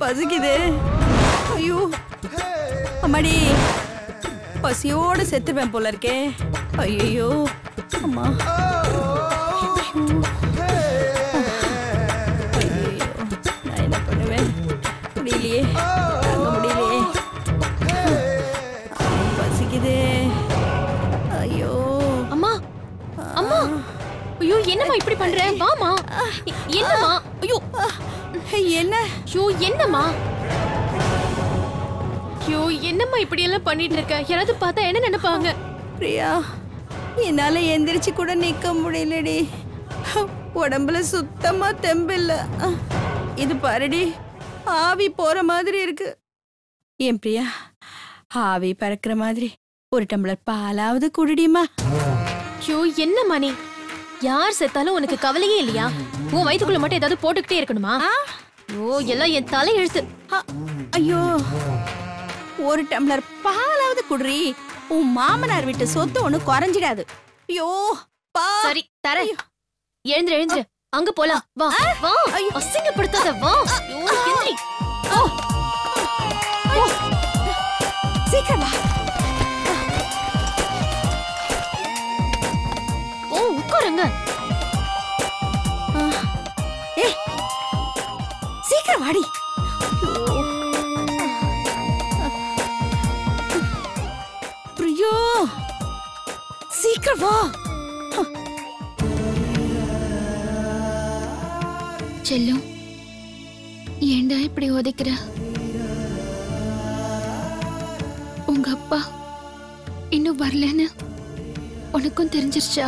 பசிக்குது ஐயோ. அம்மாடி பசியோட செத்துருவேன் போல இருக்கே. ஐயோ அம்மா. நான் என்ன பண்ணுவேன்? முடியலையே. தாங்க முடியலையே. பசிக்குதே. ஐயோ. அம்மா அம்மா. ஐயோ என்னம்மா இப்படி பண்ற? வாமா என்னம்மா? ஐயோ. என்ன? ஐயோ என்னம்மா? ஐயோ என்னம்மா இப்படி எல்லாம் பண்ணிட்டு இருக்க? யாராவது பார்த்தா என்ன நினைப்பாங்க? பிரியா என்னால எந்திரிச்சு கூட நிக்க முடியலடி. உடம்புல சுத்தமா தெம்பில்ல. இது பாருடி ஆவி போற மாதிரி இருக்கு. ஏன் பிரியா ஆவி பறக்கிற மாதிரி. ஒரு டம்ளர் பாலாவது குடிடிமா. ஐயோ என்னம்மா நீ? யார் செத்தாலும் உனக்கு கவலையே இல்லையா? உன் வயித்துக்குள்ள மட்டும் ஏதாவது போட்டுக்கிட்டே இருக்கணுமா? ஐயோ எல்லாம் என் தலை எழுத்து ஐயோ. ஒரு டம்ளர் பாலாவது குடுறி. உன் மாமனார் வீட்டு சொத்து ஒண்ணு குறைஞ்சிடாது. ஐயோ பா. சரி தரேன். எழுந்துரு எழுந்துரு. அங்க போலாம். வா வா. அசிங்கப்படுத்தாத வா. எந்திரி சீக்கிரம் வா. ஓ உட்காருங்க. வாடி. பிரியோ சீக்கிரம் வா. செல்லும் ஏண்டா இப்படி உதைக்கிற? உங்க அப்பா இன்னும் வரலன்னு உனக்கும் தெரிஞ்சிருச்சா?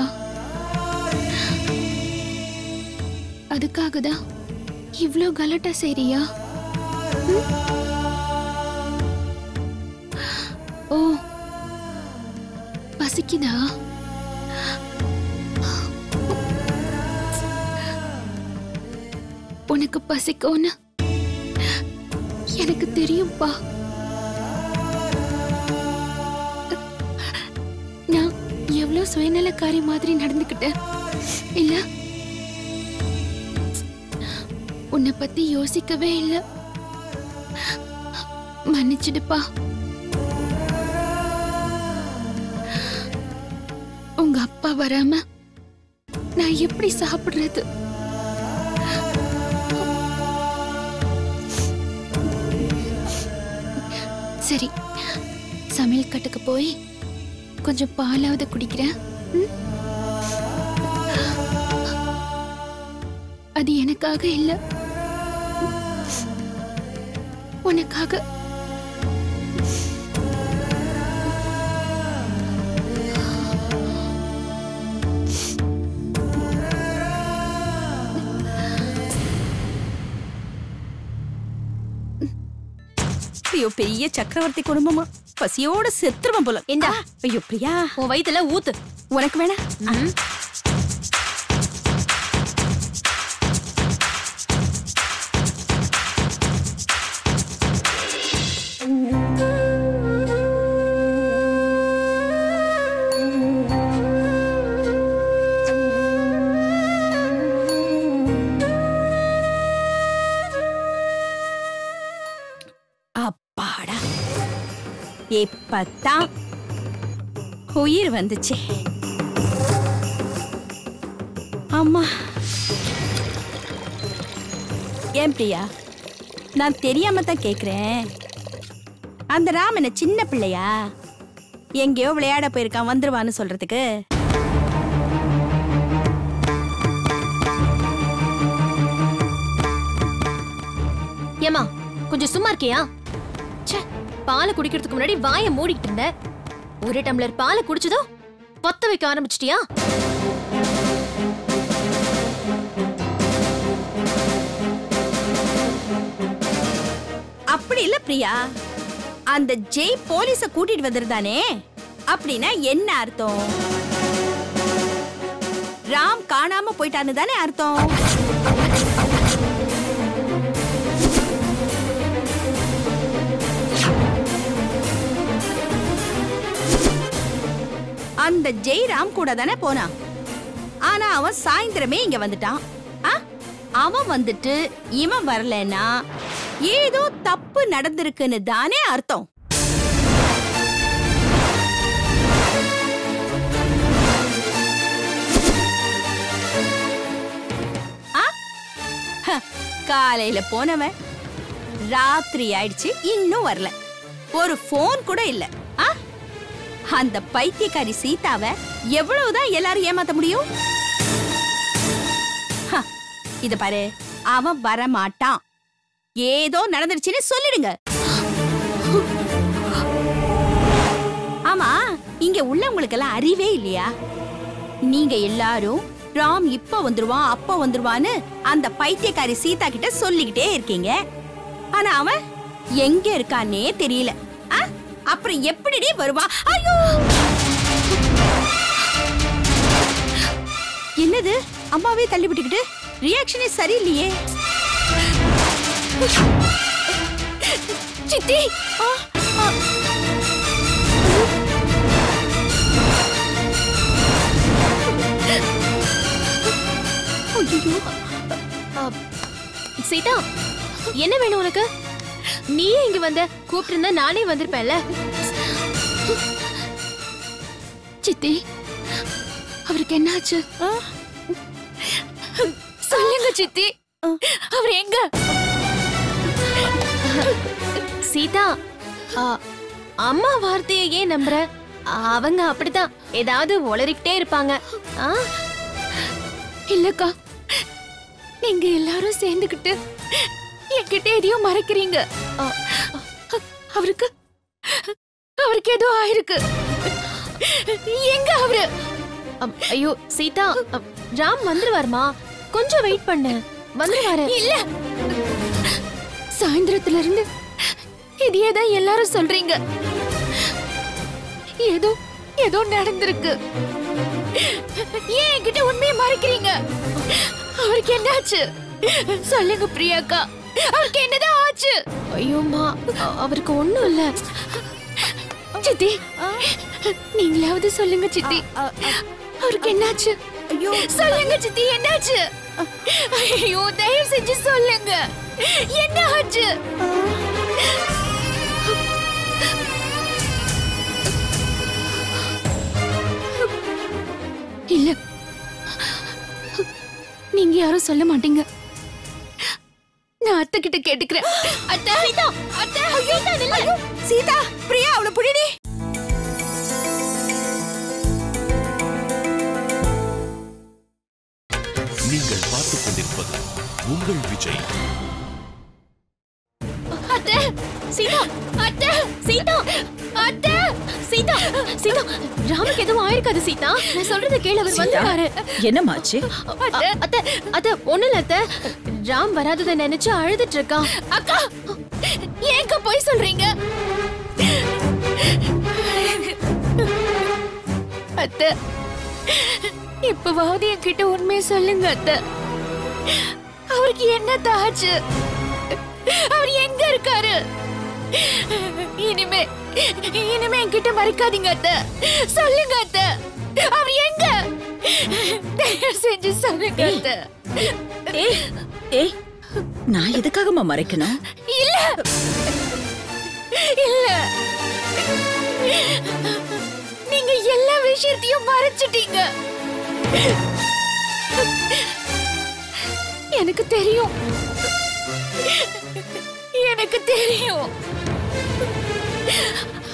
அதுக்காக தான் இவ்ளோ கலட்டா செய்றியா? ஓ பசிக்குதா? உனக்கு பசிக்கும்னு எனக்கு தெரியும்பா. நான் எவ்வளோ சுயநலக்காரி மாதிரி நடந்துக்கிட்டேன். இல்லை உன்னை பத்தி யோசிக்கவே இல்லை. மன்னிச்சிடுப்பா. உங்க அப்பா வராம நான் எப்படி சாப்பிடுறது? சரி சமையல் கட்டுக்கு போய் கொஞ்சம் பாலாவது குடிக்கிறேன். ம்? அது எனக்காக இல்லை. உனக்காக. ஐயோ பெரிய சக்கரவர்த்தி குடும்பமா? பசியோட செத்துருவன் போல. ஐயோ பிரியா. உன் வயித்துல ஊத்து. உனக்கு வேணா. இப்பத்தான் உயிர் வந்துச்சு. அம்மா. ஏன் பிரியா? நான் தெரியாம தான் கேக்குறேன். அந்த ராமனை சின்ன பிள்ளையா? எங்கேயோ விளையாட போயிருக்கான் வந்துருவான்னு சொல்றதுக்கு. ஏமா கொஞ்சம் சும்மா இருக்கியா? பாலை குடிக்கிறதுக்கு முன்னாடி வாயை மூடிக்கிட்டு இருந்த. ஒரு டம்ளர் பாலை குடிச்சதோ பத்த வைக்க ஆரம்பிச்சிட்டியா? அப்படி இல்ல பிரியா. அந்த ஜெய் போலீஸ கூட்டிட்டு வந்திருந்தானே. அப்படின்னா என்ன அர்த்தம்? ராம் காணாம போயிட்டான்னு தானே அர்த்தம்? அந்த ஜெய்ராம் கூட தானே போனான். ஆனா அவன் சாயந்தரமே இங்க வந்துட்டான். ஆ? அவன் வந்துட்டு இவன் வரலன்னா ஏதோ தப்பு நடந்திருக்குன்னு தானே அர்த்தம். ஆ? ஹ, காலையில போனவன். ராத்திரி ஆயிடுச்சு இன்னும் வரல. ஒரு ஃபோன் கூட இல்லை. அந்த பைத்தியக்காரி சீதாவை எவ்வளவுதான் எல்லாரும் ஏமாத்த முடியும்? இத பாரு. அவன் வர மாட்டான் ஏதோ நடந்துருச்சுன்னு சொல்லிடுங்க. ஆமா இங்க உள்ளவங்களுக்கு எல்லாம் அறிவே இல்லையா? நீங்க எல்லாரும் ராம் இப்ப வந்துருவான் அப்ப வந்துருவான்னு அந்த பைத்தியக்காரி சீதா கிட்ட சொல்லிக்கிட்டே இருக்கீங்க. ஆனா அவன் எங்க இருக்கானே தெரியல. அப்புறம் எப்படிடி வருவா? ஐயோ! என்னது? அம்மாவே தள்ளி விட்டுக்கிட்டு? ரியாக்ஷனே சரியில்லையே. சித்தி! ஆ, ஆ. சீதா என்ன வேணும் உனக்கு? நீயே இங்க வந்த கூப்பிட்டு நானே வந்திருப்பேன்ல. சித்தி அவருக்கு என்னாச்சு? சொல்லுங்க சித்தி. அவர் எங்க? சீதா ஆ, அம்மா வார்த்தையை ஏன் நம்புற? அவங்க அப்படிதான் ஏதாவது உளறிக்கிட்டே இருப்பாங்க. இல்லக்கா நீங்க எல்லாரும் சேர்ந்துக்கிட்டு என்கிட்ட எதையோ மறைக்கிறீங்க. அவருக்கு அவருக்கு ஏதோ ஆயிருக்கு. எங்க அவரு? ஐயோ சீதா ராம் வந்துருவாருமா? கொஞ்சம் வெயிட் பண்ணு. வந்துருவாரு. இல்ல. சாயந்தரத்துல இருந்து இதையே தான் எல்லாரும் சொல்றீங்க. ஏதோ ஏதோ நடந்திருக்கு. ஏன் என்கிட்ட உண்மையை மறைக்கிறீங்க? அவருக்கு என்னாச்சு? சொல்லுங்க பிரியாக்கா. அவருக்கு என்னதான் ஆச்சு? ஐயோமா அவருக்கு ஒண்ணும் இல்ல. சித்தி நீங்களாவது சொல்லுங்க சித்தி. அவருக்கு என்னாச்சு? ஐயோ. சொல்லுங்க சித்தி என்னாச்சு? ஐயோ தயவு செஞ்சு சொல்லுங்க. என்ன ஆச்சு? இல்ல. நீங்க யாரும் சொல்ல மாட்டீங்க. நான் அத்தை கிட்ட கேட்டுக்கிறேன். அத்தை அத்தை ஐயோ ஐயோ, சீதா பிரியா அவளை புடிடி. நீங்கள் பார்த்துக் கொண்டிருப்பது உங்கள் விஜய். அத்தை சீதா அத்தை சீதா அத்தை சீதா சீதா. ராமுக்கு எதுவும் ஆயிருக்காது சீதா. நான் சொல்றத கேளு அவர் வந்துருவாரு என்னமாச்சு அத்தை அத்தை ஒண்ணு இல்ல அத்தை. ராம் வராததை நினைச்சு அழுதுட்டு இருக்கான். அக்கா ஏங்க போய் சொல்றீங்க? அத்தை இப்பவாவது என்கிட்ட உண்மையை சொல்லுங்க அத்தை. அவருக்கு என்ன தாச்சு அவர் எங்க இருக்காரு? இனிமே இனிமே என்கிட்ட மறைக்காதீங்க அத்த. சொல்லுங்க அத்த. அவர் எங்க? தயவு செஞ்சு சொல்லுங்க அத்தை. ஏய் நான் எதுக்காகமா மறைக்கணும்? இல்ல. இல்ல. நீங்க எல்லா விஷயத்தையும் மறைச்சிட்டீங்க. எனக்கு தெரியும். எனக்கு தெரியும்.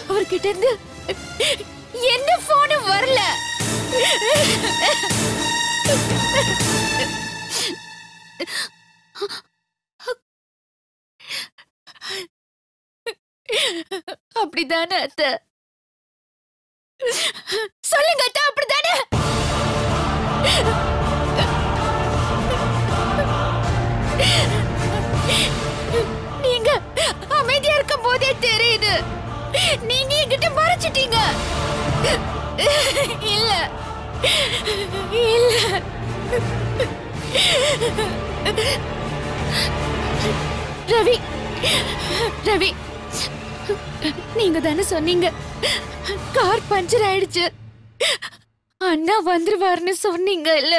அவர்கிட்ட இருந்து என்ன போனும் வரல. அப்படிதானே அத்தை. சொல்லுங்க அத்தை அப்படிதானே? நீங்க அமைதியா இருக்கும் போதே தெரியுது. நீங்க என்கிட்ட மறைச்சிட்டீங்க. இல்ல இல்ல. ரவி ரவி நீங்க தானே சொன்னீங்க. கார் பஞ்சர் ஆயிடுச்சு. அண்ணா வந்துருவாருன்னு சொன்னீங்க இல்ல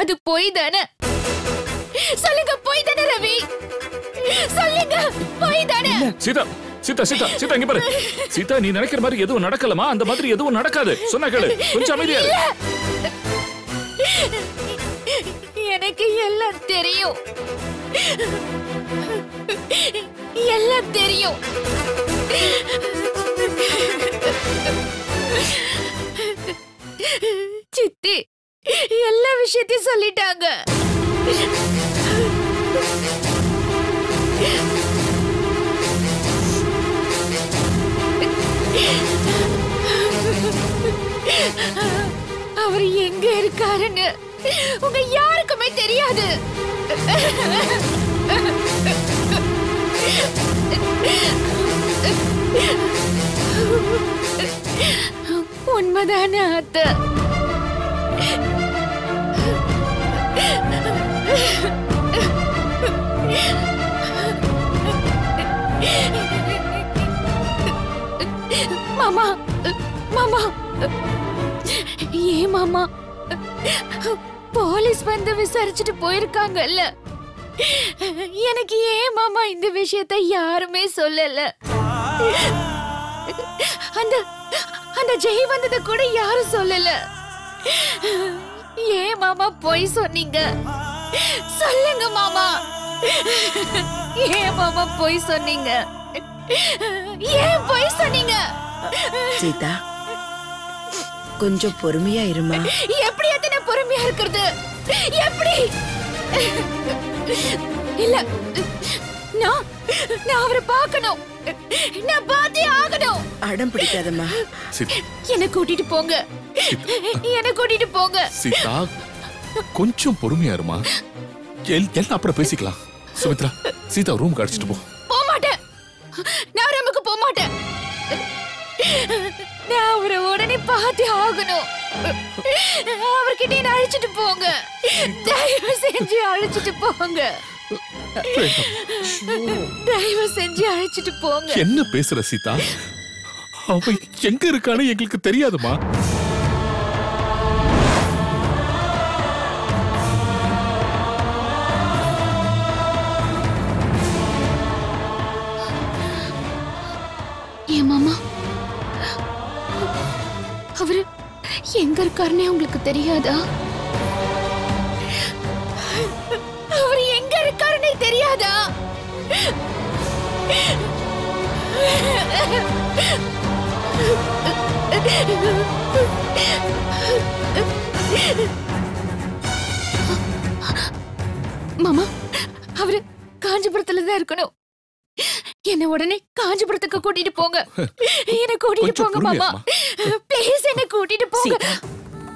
அது போய் தானே. சொல்லுங்க போய் தானே ரவி. சொல்லுங்க போய் தானே. சீதா சீதா சீதா சீதா இங்க பாரு. சீதா நீ நினைக்கிற மாதிரி எதுவும் நடக்கலமா? அந்த மாதிரி எதுவும் நடக்காது. சொன்னா கேளு. கொஞ்சம் அமைதியா. எனக்கு எல்லாம் தெரியும். எல்லாம் தெரியும். சித்தி எல்லா விஷயத்தையும் சொல்லிட்டாங்க. அவர் எங்க இருக்காருன்னு உங்க யாருக்குமே தெரியாது. உண்மைதானே அத்தை? மாமா மாமா. ஏ மாமா? போலீஸ் வந்து விசாரிச்சுட்டு போயிருக்காங்கல்ல. எனக்கு ஏன் மாமா இந்த விஷயத்தை யாருமே சொல்லல? அந்த அந்த ஜெய் வந்தது கூட யாரும் சொல்லல. ஏன் மாமா போய் சொன்னீங்க? சொல்லுங்க மாமா. ஏன் மாமா போய் சொன்னீங்க? ஏன் போய் சொன்னீங்க? சீதா கொஞ்சம் பொறுமையா இருமா. எப்படி எத்தனை பொறுமையா இருக்கிறது? எப்படி? இல்ல நான் நான் அவரை பார்க்கணும். நான் பார்த்தே ஆகணும். அடம் பிடிக்காதம்மா. என்ன கூட்டிட்டு போங்க. என்ன கூட்டிட்டு போங்க. சீதா கொஞ்சம் பொறுமையா இருமா? எல்- எல்லாம் அப்புறம் பேசிக்கலாம். சுமித்ரா சீதா ரூம் அடிச்சிட்டு போ. போக மாட்டேன் நான் ரமுக்கு போக மாட்டேன் நான் அவரை உடனே பார்த்தே ஆகணும். அவர்கிட்ட என்ன அழைச்சிட்டு போங்க. தயவு செஞ்சு அழைச்சிட்டு போங்க. தயவு செஞ்சு அழைச்சிட்டு போங்க. என்ன பேசுற சீதா? அவன் எங்க இருக்கான்னு எங்களுக்கு தெரியாதுமா? இருக்காருன்னே உங்களுக்கு தெரியாதா? அவர் எங்க இருக்காருன்னே தெரியாதா? மாமா அவரு காஞ்சிபுரத்துல தான் இருக்கணும். என்ன உடனே காஞ்சிபுரத்துக்கு கூட்டிட்டு போங்க. என்ன கூட்டிட்டு போங்க மாமா. ப்ளீஸ் என்ன கூட்டிட்டு போங்க.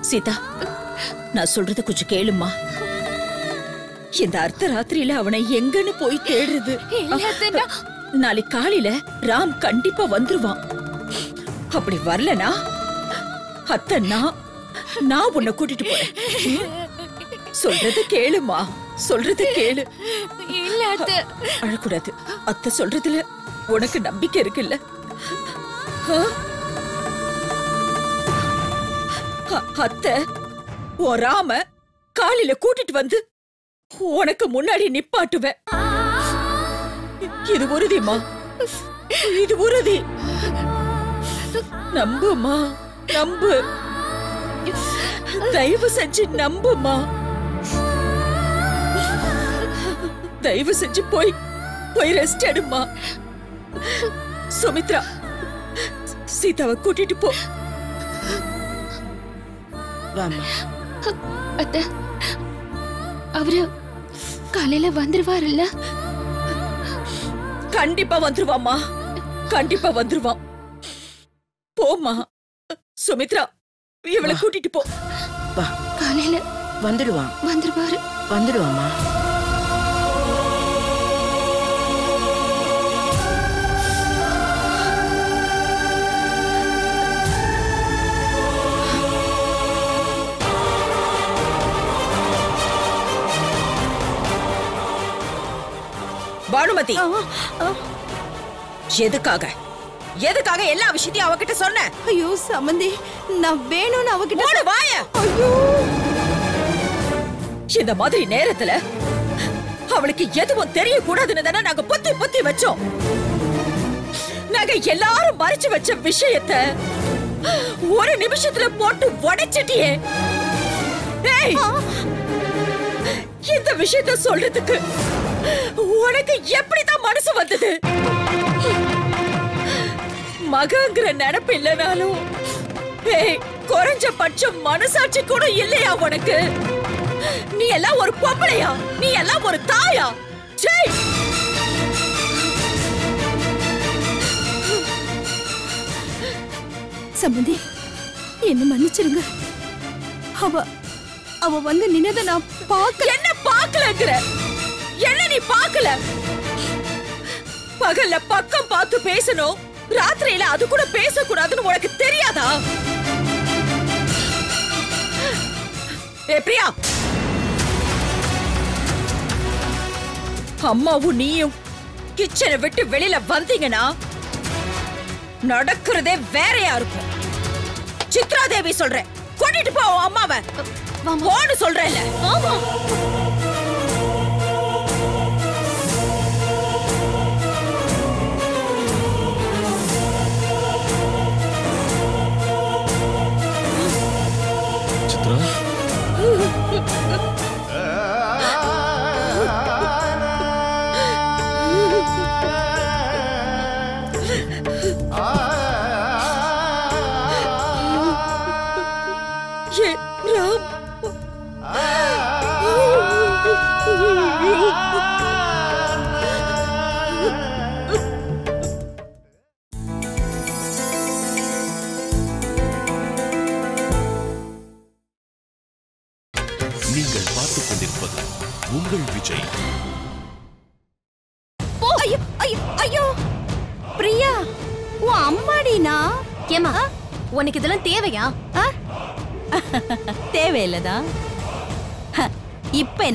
சீதா நான் சொல்றத கொஞ்சம் கேளுமா இந்த அர்த்த ராத்திரியில அவனை எங்கன்னு போய் தேடுறது. நாளைக்கு காலையில ராம் கண்டிப்பா வந்துருவான். அப்படி வரலனா? அத்தை நான் நான் உன்னை கூட்டிட்டு போறேன். சொல்றது கேளுமா சொல்றது கேளு. இல்ல அத்தை. அழக்கூடாது. அத்தை சொல்றதுல உனக்கு நம்பிக்கை இருக்குல்ல? ஆ? அத்தை உன் ராம காலையில கூட்டிட்டு வந்து உனக்கு முன்னாடி நிப்பாட்டுவேன். இது உறுதிமா இது உறுதி. நம்புமா நம்பு. தயவு செஞ்சு நம்புமா தயவு செஞ்சு போய் போய் ரெஸ்ட் எடுமா சுமித்ரா சீதாவை கூட்டிட்டு போ. வாமா அத்தை அவரு காலையில வந்துருவாருல்ல? கண்டிப்பா வந்துருவாமா கண்டிப்பா வந்துருவான் போம்மா. சுமித்ரா இவளை கூட்டிட்டு போ. காலையில வந்துடுவான். வந்துருவாரு. வந்துடுவாம்மா. பானுமதி. எதுக்காக? எதுக்காக எல்லா விஷயத்தையும் அவகிட்ட சொன்ன? ஐயோ சமந்தி நான் வேணும்னு அவகிட்ட வாய! இந்த மாதிரி நேரத்துல அவளுக்கு எதுவும் தெரியக்கூடாதுன்னு தானே நாங்க பொத்தி பொத்தி வச்சோம். நாங்க எல்லாரும் மறைச்சு வச்ச விஷயத்த ஒரு நிமிஷத்துல போட்டு உடைச்சிட்டியே! இந்த விஷயத்த சொல்றதுக்கு உனக்கு எப்படிதான் மனசு வந்தது? மகங்கிற நினைப்பு இல்லைனாலும் குறைஞ்ச பட்சம் மனசாட்சி கூட இல்லையா உனக்கு? நீ எல்லாம் ஒரு பொம்பளையா? நீ எல்லாம் ஒரு தாயா? சம்பந்தி என்ன மன்னிச்சிருங்க. அவ அவ வந்து நின்னத நான் பார்க்க என்ன பாக்கலங்கிற என்ன நீ பாக்கல பகல்ல பக்கம் பார்த்து பேசணும். ராத்திரியில அது கூட பேசக்கூடாதுன்னு உனக்கு தெரியாதா? ஏ பிரியா! அம்மாவும் நீயும் கிச்சனை விட்டு வெளியில வந்தீங்கன்னா நடக்கிறதே வேறையா இருக்கும். சித்ரா தேவி சொல்றேன். கூட்டிட்டு போ அம்மாவை. போன்னு சொல்றேன்ல. ஆமா.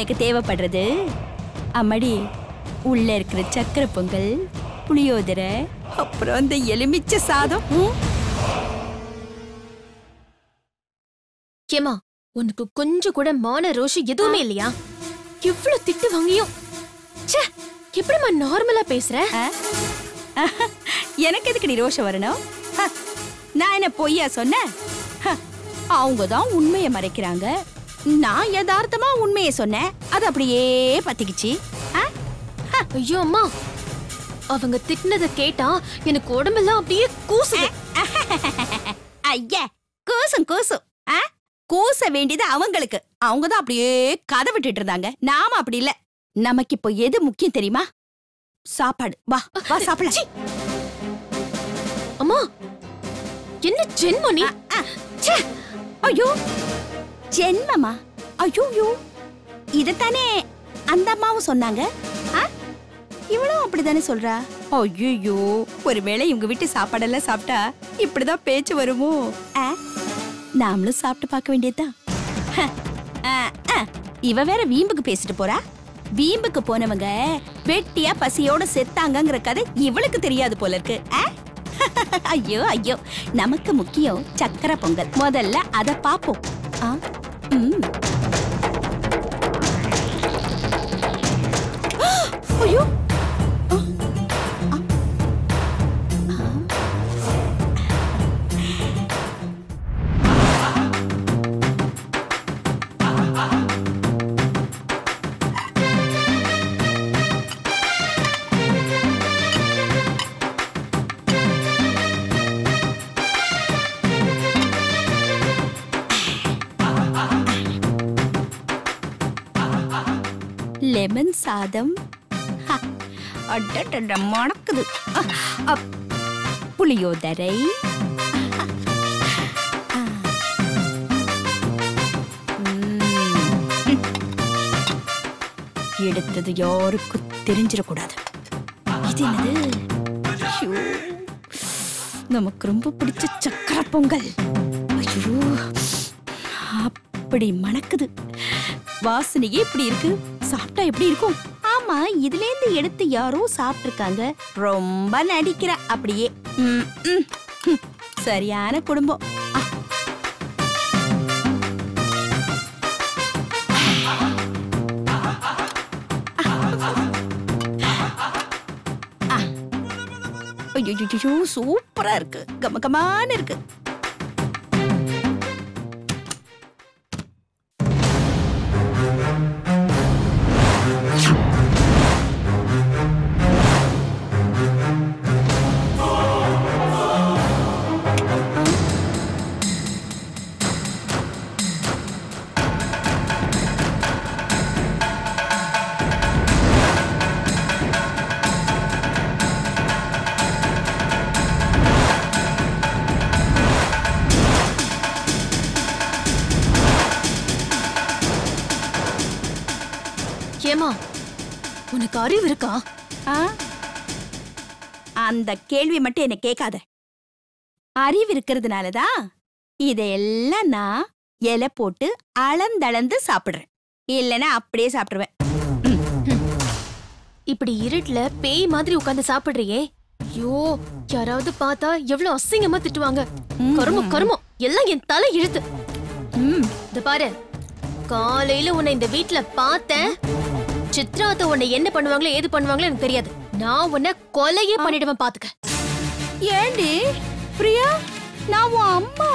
எனக்கு தேவைப்படுறது? அம்மாடி உள்ள இருக்கிற சக்கரை பொங்கல் புளியோதரை அப்புறம் அந்த எலுமிச்சை சாதம். ஏமா உனக்கு கொஞ்சம் கூட மான ரோஷம் எதுவுமே இல்லையா? இவ்ளோ திட்டு வாங்கியும். ச்சே எப்படிம்மா நார்மலா பேசுற? எனக்கு எதுக்கு நீ ரோஷம் வரணும் நான் என்ன பொய்யா சொன்னேன்? அவங்க தான் உண்மையை மறைக்கிறாங்க. நான் யதார்த்தமா உண்மையை சொன்னேன். அது அப்படியே பத்திக்கிச்சு. ஆ? ஐயோ அம்மா. அவங்க திட்டினத கேட்டா எனக்கு உடம்பெல்லாம் அப்படியே கூசுது. ஐயா கூசும் கூசும். ஆ? கூச வேண்டியது அவங்களுக்கு. அவங்க தான் அப்படியே கதை விட்டுட்டு இருந்தாங்க. நாம அப்படி இல்ல. நமக்கு இப்போ எது முக்கியம் தெரியுமா? சாப்பாடு. வா வா சாப்பிடலாம். அம்மா என்ன ஜென்மம் நீ ச்சே! ஐயோ. ஜென்மமா ஐயோ இதத்தானே அந்த அம்மாவும் சொன்னாங்க? இவளும் அப்படிதானே சொல்றா? ஐயோ ஒருவேளை இவங்க வீட்டு சாப்பாடெல்லாம் சாப்பிட்டா இப்படிதான் பேச்சு வருமோ? ஆ? நாமளும் சாப்பிட்டு பார்க்க வேண்டியதுதான். ஹ, ஆ, ஆ. இவ வேற வீம்புக்கு பேசிட்டு போறா. வீம்புக்கு போனவங்க வெட்டியா பசியோட செத்தாங்கங்கிற கதை இவளுக்கு தெரியாது போல இருக்கு? ஐயோ ஐயோ. நமக்கு முக்கியம் சக்கரை பொங்கல். முதல்ல அத பாப்போம் ஆ, Mm. अयो சாதம். மணக்குது. புளியோதரை. எடுத்தது யாருக்கும் தெரிஞ்சிடக்கூடாது. இது என்னது? நமக்கு ரொம்ப பிடிச்ச சக்கர பொங்கல். ஐயோ. அப்படி மணக்குது. வாசனையே இப்படி இருக்கு. சாப்பிட்டா எப்படி இருக்கும் ஆமா இதுல இருந்து எடுத்து யாரோ சாப்பிட்டிருக்காங்க ரொம்ப நடிக்கிற அப்படியே சரியான குடும்பம் சூப்பரா இருக்கு கமகமான இருக்கு கேள்வி மட்டும் என்ன கேட்காத. அறிவு இருக்கிறதுனாலதான் இதையெல்லாம் நான் இலை போட்டு அளந்தளந்து சாப்பிடுறேன். இல்லைன்னா அப்படியே சாப்பிடுவேன். இப்படி இருட்டுல பேய் மாதிரி உட்கார்ந்து சாப்பிடுறியே. ஐயோ யாராவது பார்த்தா எவ்வளவு அசிங்கமா திட்டுவாங்க. கருமம் கருமம் எல்லாம் என் தலை இழுத்து. இந்த பாரு. காலையில உன்னை இந்த வீட்ல பார்த்தேன். சித்ராத்த உன்னை என்ன பண்ணுவாங்களோ ஏது பண்ணுவாங்களோ எனக்கு தெரியாது. நான் உன்னை கொலையே பண்ணிடுவேன் பாத்துக்க. ஏண்டி? பிரியா நான் உன் அம்மா.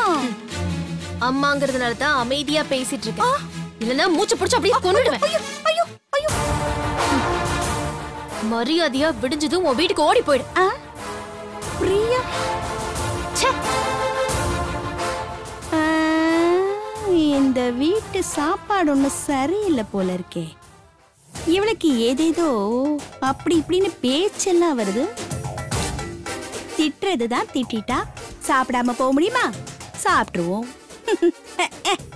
அம்மாங்கிறதுனால தான் அமைதியா பேசிட்டு இருக்கேன் இல்லனா மூச்சு பிடிச்சு அப்படியே கொன்னுடுவேன். ஐயோ ஐயோ மரியாதையா விடிஞ்சதும் உன் வீட்டுக்கு ஓடி போயிடு? பிரியா. இந்த வீட்டு சாப்பாடு ஒண்ணு சரியில்லை போல இருக்கே. இவளுக்கு ஏதேதோ அப்படி இப்படின்னு பேச்செல்லாம் வருது. திட்டுறது தான் திட்டிட்டா. சாப்பிடாம போக முடியுமா? சாப்பிட்டுருவோம்.